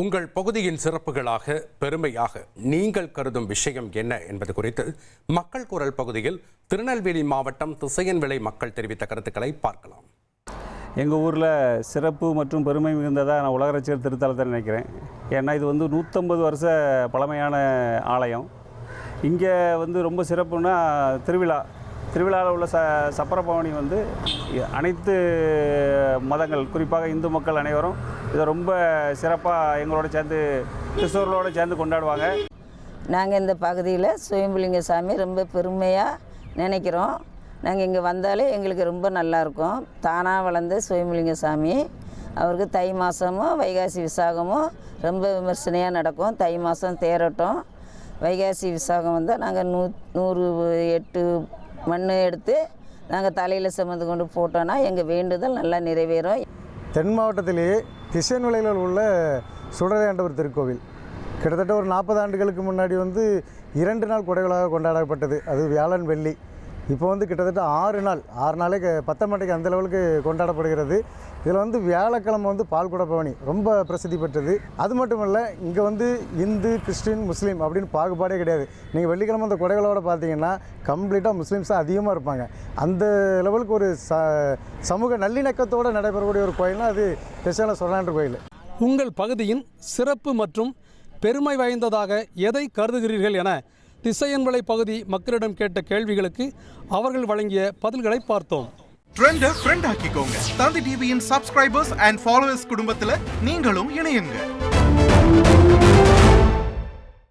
உங்கள் பகுதியின் சிறப்புகளாக பெருமையாக நீங்கள் கருதும் விஷயம் என்ன என்பது குறித்து மக்கள் குரல் பகுதியில் திருநெல்வேலி மாவட்டம் திசையன்விளை மக்கள் தெரிவித்த கருத்துக்களை பார்க்கலாம். எங்கள் ஊரில் சிறப்பு மற்றும் பெருமை மிகுந்ததாக நான் உலகரசியர் திருத்தலத்தை நினைக்கிறேன். ஏன்னா இது வந்து நூற்றம்பது வருஷ பழமையான ஆலயம். இங்கே வந்து ரொம்ப சிறப்புன்னா திருவிழா. திருவிழாவில் உள்ள ச சப்பரபவனி வந்து அனைத்து மதங்கள் குறிப்பாக இந்து மக்கள் அனைவரும் இதை ரொம்ப சிறப்பாக எங்களோட சேர்ந்து கிறிஸ்தவர்களோடு சேர்ந்து கொண்டாடுவாங்க. நாங்கள் இந்த பகுதியில் சுயம்புலிங்க சாமி ரொம்ப பெருமையாக நினைக்கிறோம். நாங்கள் இங்கே வந்தாலே எங்களுக்கு ரொம்ப நல்லா இருக்கும். தானாக வளர்ந்த சுயம்புலிங்க சாமி அவருக்கு தை மாதமும் வைகாசி விசாகமும் ரொம்ப விமர்சனையாக நடக்கும். தை மாதம் தேரோட்டம் வைகாசி விசாகம் வந்தால் நாங்கள் நூ நூறு எட்டு மண் எடுத்து நாங்கள் தலையில் சுமந்து கொண்டு போட்டோன்னா எங்கள் வேண்டுதல் நல்லா நிறைவேறும். தென் மாவட்டத்திலேயே திசைநிலையில் உள்ள சுடரையாண்டவர் திருக்கோவில். கிட்டத்தட்ட ஒரு நாற்பது ஆண்டுகளுக்கு முன்னாடி வந்து இரண்டு நாள் கொடைகளாக கொண்டாடப்பட்டது. அது வியாழன் வெள்ளி. இப்போ வந்து கிட்டத்தட்ட ஆறு நாள் ஆறு நாளே க- பத்தமட்டைக்கு அந்த லெவலுக்கு கொண்டாடப்படுகிறது. இதில் வந்து வியாழக்கிழமை வந்து பால்குட பவனி ரொம்ப பிரசித்தி பெற்றது. அது மட்டும் இல்லை இங்கே வந்து இந்து கிறிஸ்டின் முஸ்லீம் அப்படின்னு பாகுபாடே கிடையாது. நீங்கள் வெள்ளிக்கிழமை அந்த குடைகளோடு பார்த்தீங்கன்னா கம்ப்ளீட்டாக முஸ்லீம்ஸ் தான் அதிகமாக இருப்பாங்க. அந்த லெவலுக்கு ஒரு ச சமூக நல்லிணக்கத்தோடு நடைபெறக்கூடிய ஒரு கோயில்னால் அது ஸ்பெஷலாக சொல்லாண்டு கோயில். உங்கள் பகுதியின் சிறப்பு மற்றும் பெருமை வாய்ந்ததாக எதை கருதுகிறீர்கள் என திசையன்வளை பகுதி மக்களிடம் கேட்ட கேள்விகளுக்கு அவர்கள் வழங்கிய பதில்களை பார்த்தோம். ட்ரெண்ட ஃப்ரெண்ட் ஆக்கிக்கோங்க. தந்தி டிவியின் சப்ஸ்கிரைபர்ஸ் அண்ட் ஃபாலோவர்ஸ் குடும்பத்தில் நீங்களும் இணையுங்க.